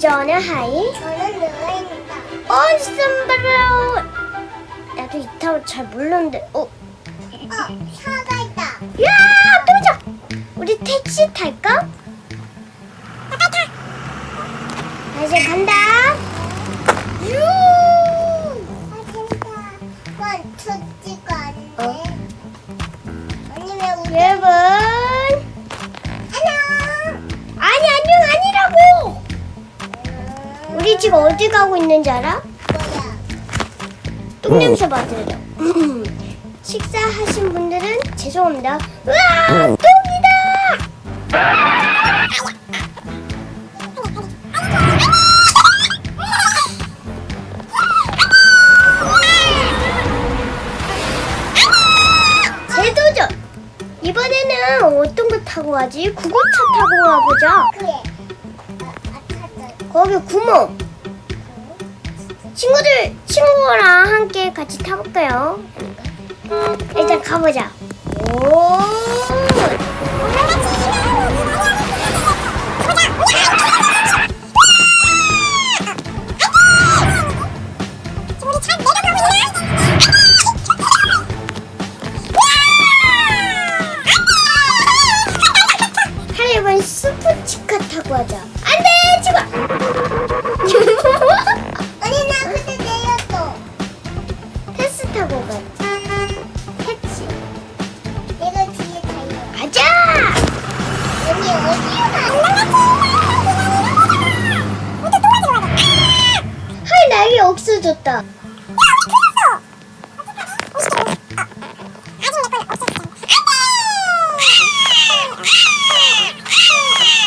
저는 하이. 저는 누나입니다. 어, 썸바로. 나도 이 타워 잘 모르는데. 어, 어, 차가 있다. 야, 도저. 우리 택시 탈까? 나 이제 간다. 우리 지금 어디 가고 있는지 알아? 똥냄새 맡으러. 식사하신 분들은 죄송합니다. 우와 똥이다. 재도전. 이번에는 어떤 거 타고 가지? 구급차 타고 가보자. 그래. 아, 아, 찾아. 거기 구멍. 친구들 친구랑 함께 같이 타볼까요? 일단 가보자. 오. 스포츠카 타고 하자. 안돼 친구. 起きそうちった。